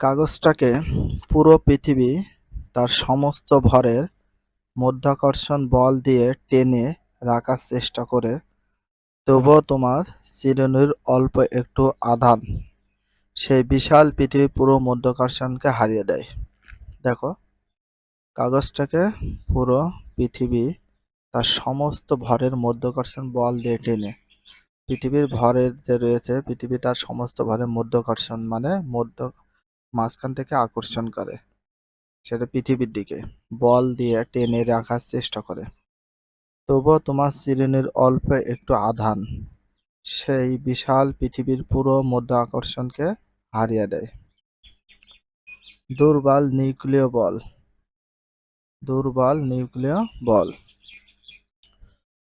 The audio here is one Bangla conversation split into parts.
কাগজটাকে পুরো পৃথিবী তার সমস্ত ভরের মধ্যাকর্ষণ বল দিয়ে টেনে রাখার চেষ্টা করে। তবুও তোমার চিরুনির অল্প একটু আধান, সেই বিশাল পৃথিবী পুরো মধ্যাকর্ষণকে হারিয়ে দেয়। দেখো, কাগজটাকে পুরো পৃথিবী তার সমস্ত ভরের মধ্যাকর্ষণ বল দিয়ে টেনে, পৃথিবীর ভরের যে রয়েছে, পৃথিবী তার সমস্ত ভরের মধ্যাকর্ষণ মানে মধ্য মাঝখান থেকে আকর্ষণ করে। সেটা পৃথিবীর দিকে। বল দিয়ে টেনে রাখার চেষ্টা করে। তবুও তোমার চিরুনির অল্প একটু আধান, সেই বিশাল পৃথিবীর পুরো মধ্য আকর্ষণকে হারিয়ে দেয়। দুর্বল নিউক্লিয় বল। দুর্বল নিউক্লিয় বল।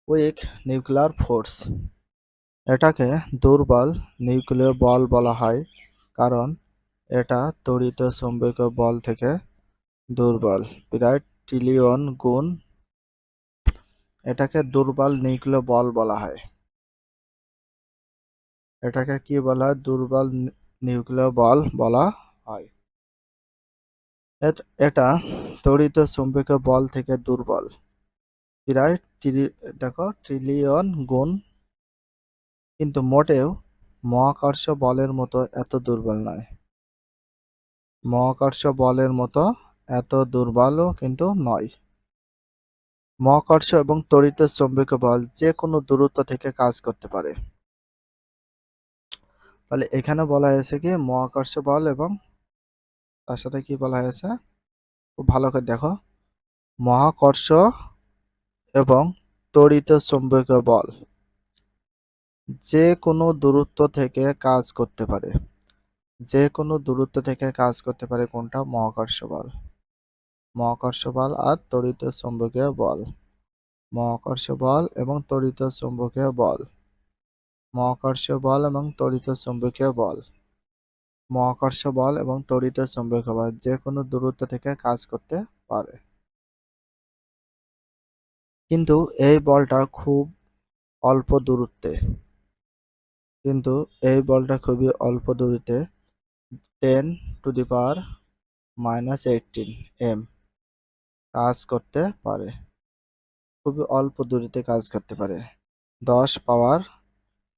Week nuclear force. এটাকে দুর্বল নিউক্লিয় বল বলা হয়, কারণ এটা তড়িৎ চৌম্বকীয় বল থেকে দুর্বল প্রায় ট্রিলিয়ন গুণ। এটাকে দুর্বল নিউক্লিয় বল বলা হয়। এটাকে কি বলা হয়? দুর্বল নিউক্লিয় বল বলা হয়। এট- তড়িৎ চৌম্বকীয় বল থেকে দুর্বল প্রায় দেখো ট্রিলিয়ন গুণ। কিন্তু মোটেও মহাকর্ষ বলের মতো এত দুর্বল নয়। মহাকর্ষ বলের মতো এত দুর্বলও কিন্তু নয়। মহাকর্ষ এবং তড়িৎ চৌম্বকীয় বল যে কোনো দূরত্ব থেকে কাজ করতে পারে। তাহলে এখানে বলা হয়েছে কি, মহাকর্ষ বল এবং তার সাথে কি বলা হয়েছে? খুব ভালো করে দেখো। মহাকর্ষ এবং তড়িৎ চৌম্বকীয় বল যে কোনো দূরত্ব থেকে কাজ করতে পারে। যে কোনো দূরত্ব থেকে কাজ করতে পারে কোনটা? মহাকর্ষ বল মহাকর্ষ বল আর তড়িৎ চৌম্বকীয় বল। মহাকর্ষ বল এবং তড়িৎ চৌম্বকীয় বল। মহাকর্ষ বল এবং তড়িৎ চৌম্বকীয় বল। মহাকর্ষ বল এবং তড়িৎ চৌম্বকীয় বল যে কোনো দূরত্ব থেকে কাজ করতে পারে। কিন্তু এই বলটা খুব অল্প দূরত্বে। কিন্তু এই বলটা খুবই অল্প দূরত্বে ten to the power minus eighteen M কাজ করতে পারে। খুবই অল্প দূরত্বে কাজ করতে পারে। দশ পাওয়ার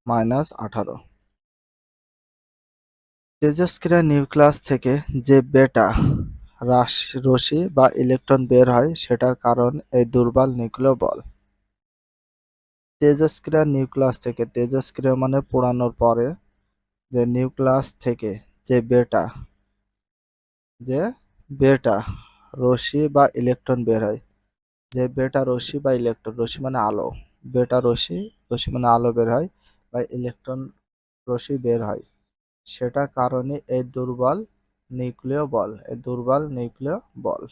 মাইনাস আঠারো। তেজস্ক্রিয় নিউক্লিয়াস থেকে যে বেটা রাশ, রশ্মি বা ইলেকট্রন বের হয়, সেটার কারণ এই দুর্বল নিউক্লিয় বল। তেজস্ক্রিয় নিউক্লিয়াস থেকে তেজস্ক্রিয় মানে পোড়ানোর পরে যে নিউক্লিয়াস থেকে যে বেটা যে বেটা রশ্মি বা ইলেকট্রন বের হয়। যে বেটা রশ্মি বা ইলেকট্রন রশ্মি মানে আলো। বেটা রশ্মি রশ্মি মানে আলো বের হয় বা ইলেকট্রন রশ্মি বের হয়। সেটা কারণে এই দুর্বল নিউক্লিয় বল, এই দুর্বল নিউক্লিয় বল।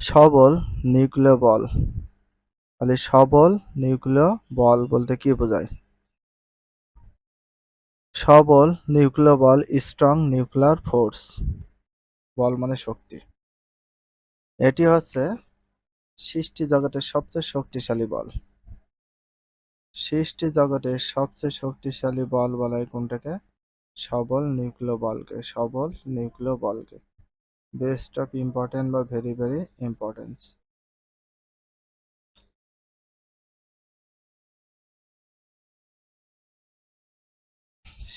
সবল নিউক্লিয় বল। তাহলে সবল নিউক্লিয় বল বলতে কি বোঝায়? সবল নিউক্লিয় বল স্ট্রং নিউক্লিয়ার ফোর্স। বল মানে শক্তি। এটি হচ্ছে সৃষ্টি জগতের সবচেয়ে শক্তিশালী বল। সৃষ্টি জগতের সবচেয়ে শক্তিশালী বল বলা হয় কোনটাকে? সবল নিউক্লিয় বলকে সবল নিউক্লিয় বলকে বেস্ট অফ ইম্পর্টেন্ট বা ভেরি ভেরি ইম্পর্টেন্স।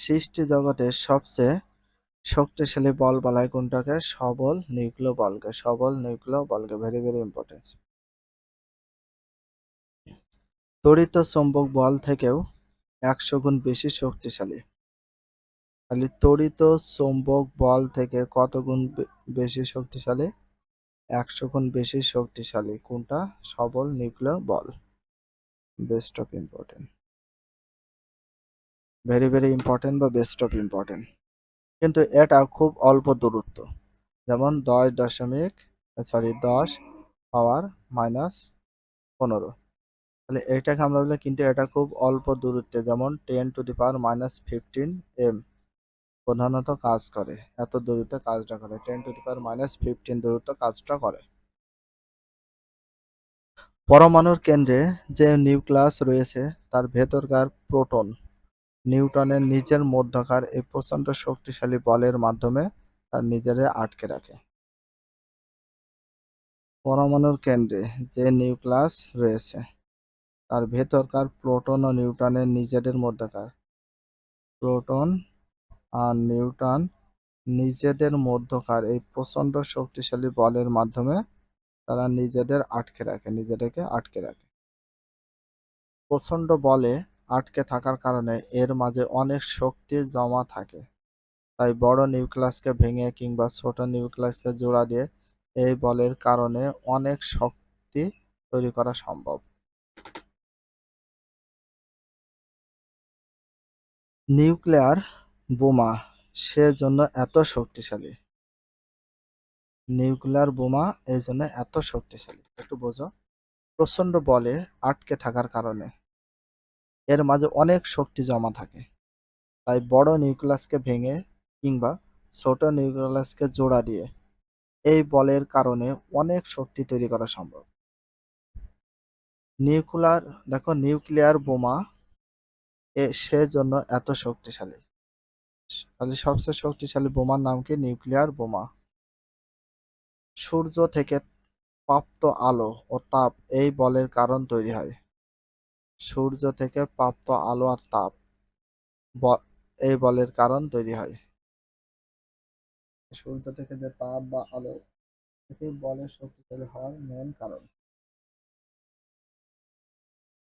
সৃষ্টি জগতের সবচেয়ে শক্তিশালী বল বলা হয় কোনটাকে? সবল নিউক্লিয় বলকে। সবল নিউক্লিয় বলকে। ভেরি ভেরি ইম্পর্টেন্স তড়িৎ চৌম্বক বল থেকেও একশো গুণ বেশি শক্তিশালী। তাহলে তড়িৎ চৌম্বক বল থেকে কত গুণ বেশি শক্তিশালী? একশো গুণ বেশি শক্তিশালী। কোনটা? সবল নিউক্লিয় বল। Best of important very very important বা বেস্ট অফ ইম্পর্টেন্ট কিন্তু এটা খুব অল্প দূরত্ব। যেমন দশ দশমিক সরি দশ পাওয়ার মাইনাস পনেরো। তাহলে এটাকে আমরা বলি, কিন্তু এটা খুব অল্প দূরত্বে, যেমন ten to the power minus fifteen M প্রধানত কাজ করে, এত দূরত্বে কাজটা করে ten to the power minus fifteen দূরত্ব কাজটা করে। পরমাণুর কেন্দ্রে যে নিউক্লিয়াস রয়েছে, তার ভেতরকার প্রোটন নিউটনের নিজের মধ্যকার এই প্রচণ্ড শক্তিশালী বলের মাধ্যমে তার নিজেরে আটকে রাখে। পরমাণুর কেন্দ্রে যে নিউক্লিয়াস রয়েছে, তার ভেতরকার প্রোটন ও নিউট্রনের নিজেদের মধ্যকার। প্রোটন আর নিউট্রন নিজেদের মধ্যকার এই প্রচণ্ড শক্তিশালী বলের মাধ্যমে তারা নিজেদের আটকে রাখে, নিজেদেরকে আটকে রাখে। প্রচণ্ড বলে আটকে থাকার কারণে এর মাঝে অনেক শক্তি জমা থাকে। তাই বড় নিউক্লিয়াসকে ভেঙে কিংবা ছোট নিউক্লিয়াসকে জোড়া দিয়ে এই বলের কারণে অনেক শক্তি তৈরি করা সম্ভব। নিউক্লিয়ার বোমা, সেজন্য এত শক্তিশালী। নিউক্লিয়ার বোমা এই জন্য এত শক্তিশালী। একটু বোঝো। প্রচণ্ড বলে আটকে থাকার কারণে। এর মাঝে অনেক শক্তি জমা থাকে। তাই বড় নিউক্লিয়াসকে ভেঙে কিংবা ছোট নিউক্লিয়াসকে জোড়া দিয়ে এই বলের কারণে অনেক শক্তি তৈরি করা সম্ভব। নিউক্লিয়ার, দেখো, নিউক্লিয়ার বোমা এ সেজন্য এত শক্তিশালী। তাহলে সবচেয়ে শক্তিশালী বোমার নাম কি? নিউক্লিয়ার বোমা। সূর্য থেকে প্রাপ্ত আলো ও তাপ এই বলের কারণ তৈরি হয়। সূর্য থেকে প্রাপ্ত আলো আর তাপ এই বলের কারণ তৈরি হয়। সূর্য থেকে যে তাপ বা আলো থেকে বলের শক্তিশালী হওয়ার মেন কারণ।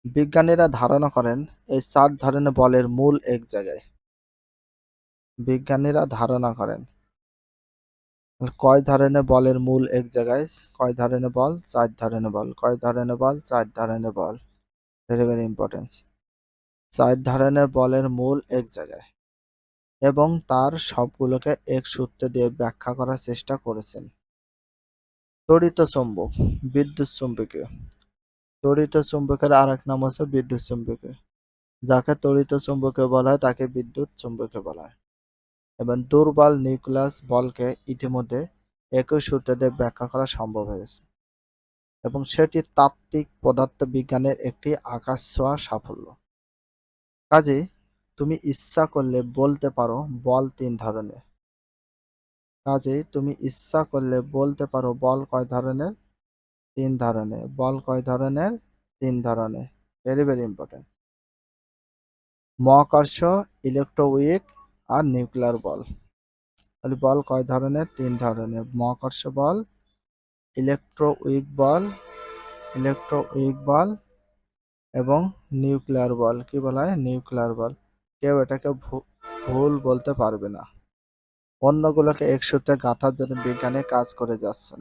বিজ্ঞানীরা ধারণা করেন, এই চার ধরনের বলের মূল এক জায়গায়। বিজ্ঞানীরা ধারণা করেন, কয় ধরনের বলের মূল এক জায়গায়? কয় ধরনের বল? চার ধরনের বল। কয় ধরনের বল? চার ধরনের বল। ভেরি ভেরি ইম্পর্টেন্ট চার ধরনের বলের মূল এক জায়গায় এবং তার সবগুলোকে এক সূত্র দিয়ে ব্যাখ্যা করার চেষ্টা করেছেন। তড়িৎ চুম্বক, বিদ্যুৎ চুম্বকীয়। তড়িৎ চুম্বকের আর এক নাম হচ্ছে বিদ্যুৎ চুম্বকীয়, যাকে তড়িৎ চুম্বকীয় বলা হয়, তাকে বিদ্যুৎ চুম্বকীয় বলা হয়। এবং দুর্বল নিউক্লিয়াস বলকে ইতিমধ্যে একই সূত্র দিয়ে ব্যাখ্যা করা সম্ভব হয়েছে। এবং সেটি তাত্ত্বিক পদার্থবিজ্ঞানের একটি আকাশ ছোঁয়া সাফল্য। কাজেই তুমি ইচ্ছা করলে বলতে পারো বল তিন ধরনের। কাজেই তুমি ইচ্ছা করলে বলতে পারো বল কয় ধরনের? তিন ধরনের। বল কয় ধরনের? তিন ধরনের। ভেরি ভেরি ইম্পর্টেন্ট মহাকর্ষ ইলেকট্রোউইক আর নিউক্লিয়ার বল বল কয় ধরনের? তিন ধরনের। মহাকর্ষ বল ইলেকট্রোউইক বল ইলেকট্রোউইক বল এবং নিউক্লিয়ার বল কি বলা হয়? নিউক্লিয়ার বল কেউ এটাকে ভুল বলতে পারবে না। অন্যগুলোকে একসূত্রে গাঁথার জন্য বিজ্ঞানী কাজ করে যাচ্ছেন।